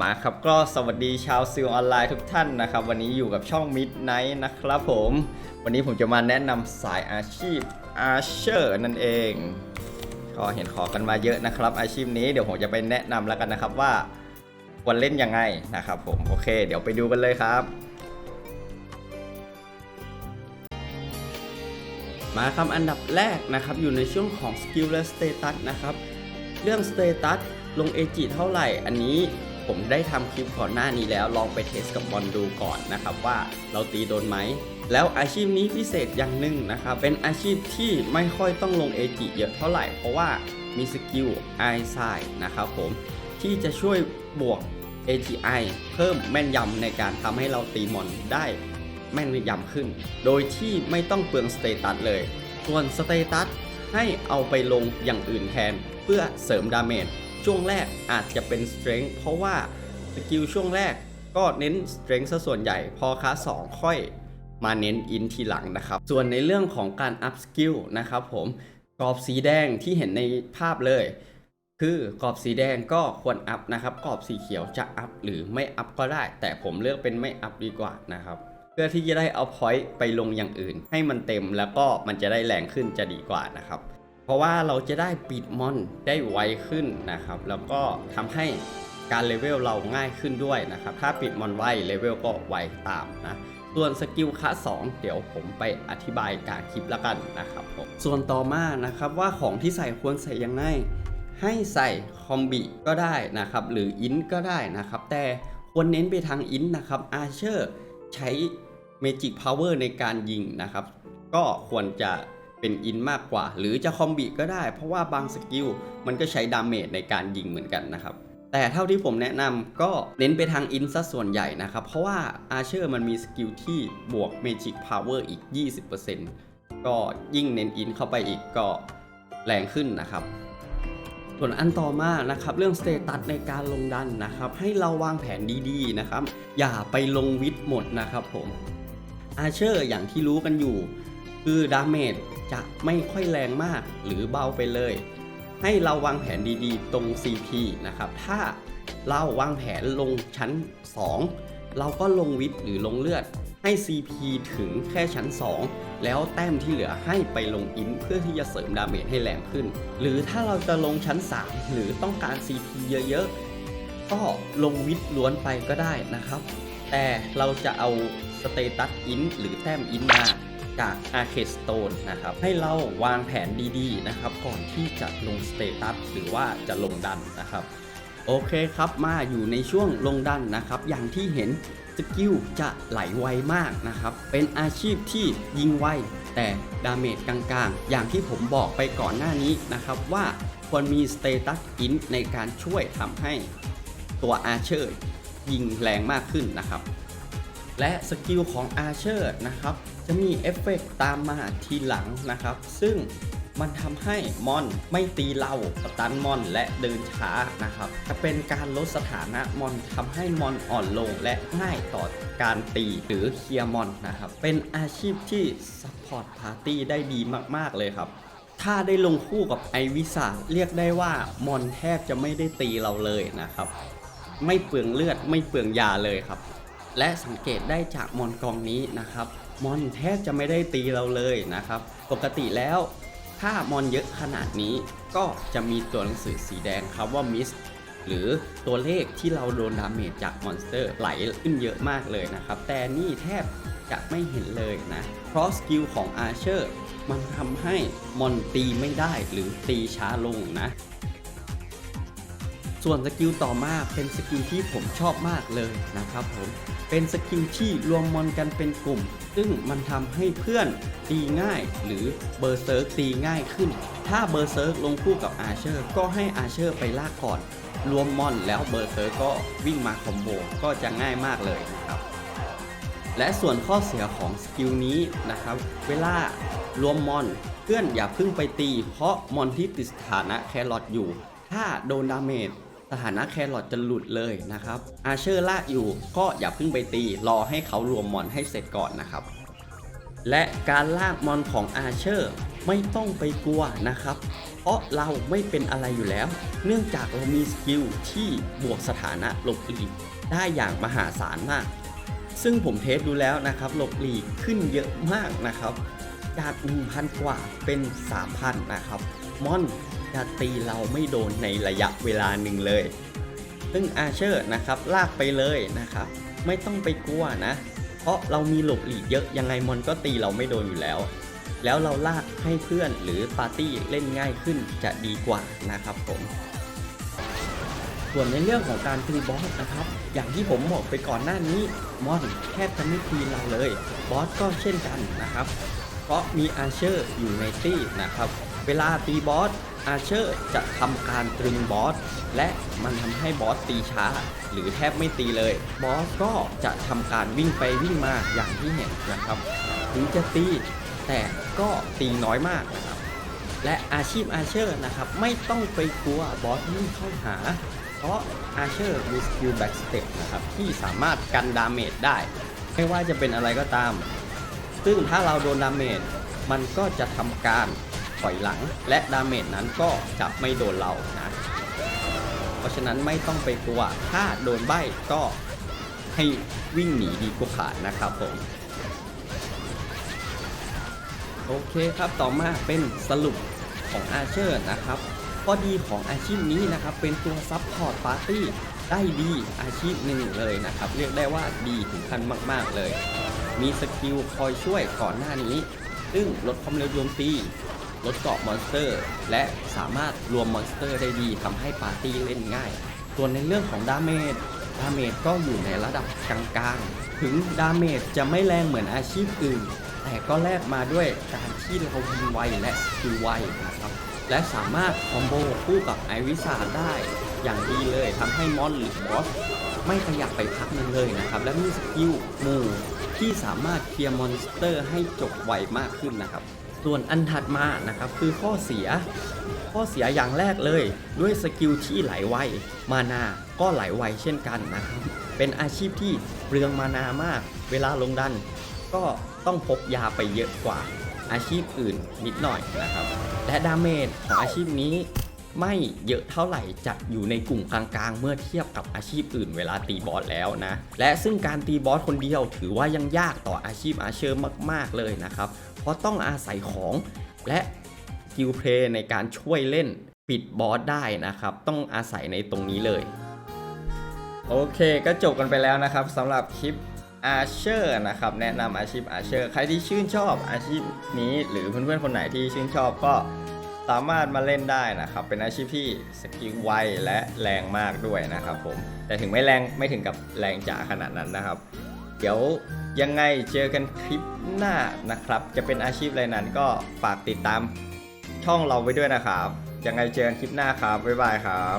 มาครับก็สวัสดีชาวซิลออนไลน์ทุกท่านนะครับ วันนี้อยู่กับช่อง Midnight นะครับผม วันนี้ผมจะมาแนะนำสายอาชีพอาเชอร์นั่นเองก็เห็นขอกันมาเยอะนะครับ อาชีพนี้เดี๋ยวผมจะไปแนะนำแล้วกันนะครับว่าควรเล่นยังไงนะครับผมโอเค เดี๋ยวไปดูกันเลยครับ มาครับอันดับแรกนะครับ อยู่ในช่วงของสกิลและสเตตัสนะครับ เรื่องสเตตัสลงเอจิเท่าไหร่อันนี้ ผมได้ทำคลิปก่อนหน้านี้แล้วลองไปเทสกับบอลดูก่อนนะครับว่าเราตีโดนไหม แล้วอาชีพนี้พิเศษอย่างหนึ่งนะครับ เป็นอาชีพที่ไม่ค่อยต้องลงเอจิเยอะเท่าไหร่ เพราะว่ามีสกิลไอซายนะครับผมที่จะช่วยบวก AGI เพิ่มแม่นยำในการทำให้เราตีมอนได้แม่นยำขึ้น โดยที่ไม่ต้องเปลืองสเตตัสเลย ส่วนสเตตัสให้เอาไปลงอย่างอื่นแทนเพื่อเสริมดาเมจ ช่วงแรกอาจจะเป็น strength เพราะว่าสกิลช่วงแรกก็เน้น strength ซะส่วนใหญ่ พอคลาส2ค่อยมาเน้น in ทีหลังนะครับ ส่วนในเรื่องของการ up skill นะครับผมกรอบสีแดงที่เห็นในภาพเลย คือกรอบสีแดงก็ควรอัพนะครับกรอบสีเขียวจะอัพหรือไม่อัพก็ได้ แต่ผมเลือกเป็นไม่อัพดีกว่านะครับเพื่อที่จะได้เอาพอยต์ไปลงอย่างอื่น ให้มันเต็มแล้วก็มันจะได้แรงขึ้นจะดีกว่านะครับ เพราะว่าเราจะได้ปิดมอนได้ไวขึ้นนะครับ แล้วก็ทำให้การเลเวลเราง่ายขึ้นด้วยนะครับ ถ้าปิดมอนไวเลเวลก็ไวตามนะส่วนสกิลคัส2เดี๋ยวผมไปอธิบายกลารคลิปแล้วกันนะครับผมส่วนต่อมานะครับว่าของที่ใส่ควรใส่ยังไงให้ใส่คอมบิก็ได้นะครับหรืออินก็ได้นะครับ แต่ควรเน้นไปทางอินนะครับอาเชอร์ใช้เมจิกพาวเวอร์ในการยิงนะครับ ก็ควรจะ เป็นอินมากกว่า หรือจะคอมบิก็ได้ เพราะว่าบางสกิลมันก็ใช้ดาเมจในการยิงเหมือนกันนะครับแต่เท่าที่ผมแนะนำก็เน้นไปทางอินซะส่วนใหญ่นะครับ เพราะว่าอาเชอร์มันมีสกิลที่บวกเมจิกพาวเวอร์อีก 20%ก็ยิ่งเน้นอินเข้าไปอีกก็แรงขึ้นนะครับ ส่วนอันต่อมานะครับเรื่องสเตตัสในการลงดันนะครับ ให้เราวางแผนดีๆนะครับ อย่าไปลงวิทหมดนะครับผมอาเชอร์อย่างที่รู้กันอยู่ คือดาเมจ จะไม่ค่อยแรงมากหรือเบาไปเลย ให้เราวางแผนดีๆ ตรง CP นะครับ ถ้าเราวางแผนลงชั้น 2 เราก็ลงวิทย์หรือลงเลือด ให้ CP ถึงแค่ชั้น 2 แล้วแต้มที่เหลือให้ไปลงอินเพื่อที่จะเสริมดาเมจให้แรงขึ้น หรือถ้าเราจะลงชั้น 3 หรือต้องการ CP เยอะๆ ก็ลงวิทย์ล้วนไปก็ได้นะครับ แต่เราจะเอาสเตตัสอินหรือแต้มอินมา จากอาร์เคสโตนนะครับ ให้เราวางแผนดีๆนะครับก่อนที่จะลงสเตตัสหรือว่าจะลงดันนะครับโอเคครับมาอยู่ในช่วงลงดันนะครับ อย่างที่เห็นสกิลจะไหลไวมากนะครับ เป็นอาชีพที่ยิงไว แต่ดาเมจกลางๆ อย่างที่ผมบอกไปก่อนหน้านี้นะครับ ว่าควรมีสเตตัสอินในการช่วยทำให้ตัวอาเชอร์ยิงแรงมากขึ้นนะครับ และสกิลของอาเชอร์นะครับจะมีเอฟเฟกต์ตามมาทีหลังนะครับ ซึ่งมันทำให้มอนไม่ตีเราสตันมอนและเดินช้านะครับ จะเป็นการลดสถานะมอนทำให้มอนอ่อนลงและง่ายต่อการตีหรือเคลียร์มอนนะครับ เป็นอาชีพที่ซัพพอร์ตพาร์ตี้ได้ดีมาก ๆ เลยครับ ถ้าได้ลงคู่กับไอวิสาเรียกได้ว่ามอนแทบจะไม่ได้ตีเราเลยนะครับ ไม่เปลืองเลือดไม่เปลืองยาเลยครับ และสังเกตได้จากมอนกองนี้นะครับ มอนแทบจะไม่ได้ตีเราเลยนะครับ ปกติแล้ว ถ้ามอนเยอะขนาดนี้ก็จะมีตัวหนังสือสีแดงครับว่ามิสหรือตัวเลขที่เราโดนดาเมจจากมอนสเตอร์ไหลขึ้นเยอะมากเลยนะครับ แต่นี่แทบจะไม่เห็นเลยนะ เพราะสกิลของอาเชอร์มันทำให้มอนตีไม่ได้หรือตีช้าลงนะ ส่วนสกิลต่อมาเป็นสกิลที่ผมชอบมากเลยนะครับผม เป็นสกิลที่รวมมอนกันเป็นกลุ่ม ซึ่งมันทำให้เพื่อนตีง่าย หรือเบอร์เซิร์กตีง่ายขึ้น ถ้าเบอร์เซิร์กลงคู่กับอาเชอร์ก็ให้อาเชอร์ไปลากก่อน รวมมอนแล้วเบอร์เซิร์กก็วิ่งมาคอมโบก็จะง่ายมากเลยนะครับ และส่วนข้อเสียของสกิลนี้นะครับ เวลารวมมอนเพื่อนอย่าเพิ่งไปตี เพราะมอนที่ติดสถานะแครอทอยู่ ถ้าโดนดาเมจ สถานะแครอทจะหลุดเลยนะครับอาเชอร์ลากอยู่ก็อย่าเพิ่งไปตีรอให้เขารวมมอนให้เสร็จก่อนนะครับ และการลากมอนของอาเชอร์ไม่ต้องไปกลัวนะครับ เพราะเราไม่เป็นอะไรอยู่แล้ว เนื่องจากเรามีสกิลที่บวกสถานะหลบหลีกได้อย่างมหาศาลมาก ซึ่งผมเทสดูแล้วนะครับหลบหลีกขึ้นเยอะมากนะครับ จาก1,000 กว่าเป็น 3,000 นะครับมอนจะตีเราไม่โดนในระยะเวลาหนึ่งเลย ซึ่งอาเชอร์นะครับลากไปเลยนะครับ ไม่ต้องไปกลัวนะ เพราะเรามีหลบหลีกเยอะยังไงมอนก็ตีเราไม่โดนอยู่แล้ว แล้วเราลากให้เพื่อนหรือปาร์ตี้เล่นง่ายขึ้นจะดีกว่านะครับผมส่วนในเรื่องของการตีบอสนะครับ อย่างที่ผมบอกไปก่อนหน้านี้มอนแทบจะไม่ตีเราเลย บอสก็เช่นกันนะครับ เพราะมีอาเชอร์อยู่ในตี้นะครับ เวลาตีบอสอาเชอร์จะทำการตรึงบอส และมันทำให้บอสตีช้า หรือแทบไม่ตีเลย บอสก็จะทำการวิ่งไปวิ่งมาอย่างที่เห็นนะครับถึงจะตี แต่ก็ตีน้อยมากนะครับ และอาชีพอาเชอร์นะครับ ไม่ต้องไปกลัวบอสวิ่งเข้าหา เพราะอาเชอร์มีสกิลแบ็กสเต็ปนะครับ ที่สามารถกันดาเมจได้ ไม่ว่าจะเป็นอะไรก็ตาม ซึ่งถ้าเราโดนดาเมจมันก็จะทำการถอยหลัง และดาเมจนั้นก็จะไม่โดนเรานะ เพราะฉะนั้นไม่ต้องไปกลัว ถ้าโดนใบก็ให้วิ่งหนีดีกว่านะครับผมโอเคครับต่อมาเป็นสรุปของอาเชอร์นะครับข้อดีของอาชีพนี้นะครับเป็นตัวซับพอร์ตปาร์ตี้ได้ดีอาชีพหนึ่งเลยนะครับ เรียกได้ว่าดีถึงขั้นมาก ๆ เลย มีสกิลคอยช่วยก่อนหน้านี้ ซึ่งลดความเร็วโจมตี ลดเกาะมอนสเตอร์ และสามารถรวมมอนสเตอร์ได้ดีทำให้ปาร์ตี้เล่นง่าย ส่วนในเรื่องของดาเมจ ดาเมจก็อยู่ในระดับกลางๆ ถึงดาเมจจะไม่แรงเหมือนอาชีพอื่น แต่ก็แลกมาด้วยการที่เรายิงไวและสกิลไวนะครับและสามารถคอมโบคู่กับไอวิสาได้อย่างดีเลยทำให้มอนหรือบอส ไม่ขยับไปพักนึงเลยนะครับ และมีสกิลหมู่ที่สามารถเคลียร์มอนสเตอร์ให้จบไวมากขึ้นนะครับ ส่วนอันถัดมานะครับคือข้อเสีย ข้อเสียอย่างแรกเลยด้วยสกิลที่ไหลไวมานาก็ไหลไวเช่นกันนะครับ เป็นอาชีพที่เปลืองมานามาก เวลาลงดัน ก็ต้องพกยาไปเยอะกว่าอาชีพอื่นนิดหน่อยนะครับ และดาเมจของอาชีพนี้ ไม่เยอะเท่าไหร่จะอยู่ในกลุ่มกลางๆ เมื่อเทียบกับอาชีพอื่นเวลาตีบอสแล้วนะ และซึ่งการตีบอสคนเดียวถือว่ายังยากต่ออาชีพอาเชอร์มาก ๆ เลยนะครับ เพราะต้องอาศัยของและกิลเพลย์ในการช่วยเล่นปิดบอสได้นะครับ ต้องอาศัยในตรงนี้เลย โอเคก็จบกันไปแล้วนะครับสำหรับคลิปอาเชอร์นะครับแนะนำอาชีพอาเชอร์ใครที่ชื่นชอบอาชีพนี้ หรือเพื่อนๆคนไหนที่ชื่นชอบก็ สามารถมาเล่นได้นะครับ เป็นอาชีพที่สกิลไวและแรงมากด้วยนะครับผม แต่ถึงไม่แรงไม่ถึงกับแรงจ๋าขนาดนั้นนะครับ เดี๋ยวยังไงเจอกันคลิปหน้านะครับ จะเป็นอาชีพอะไรนั้นก็ฝากติดตามช่องเราไว้ด้วยนะครับ ยังไงเจอกันคลิปหน้าครับ บ๊ายบายครับ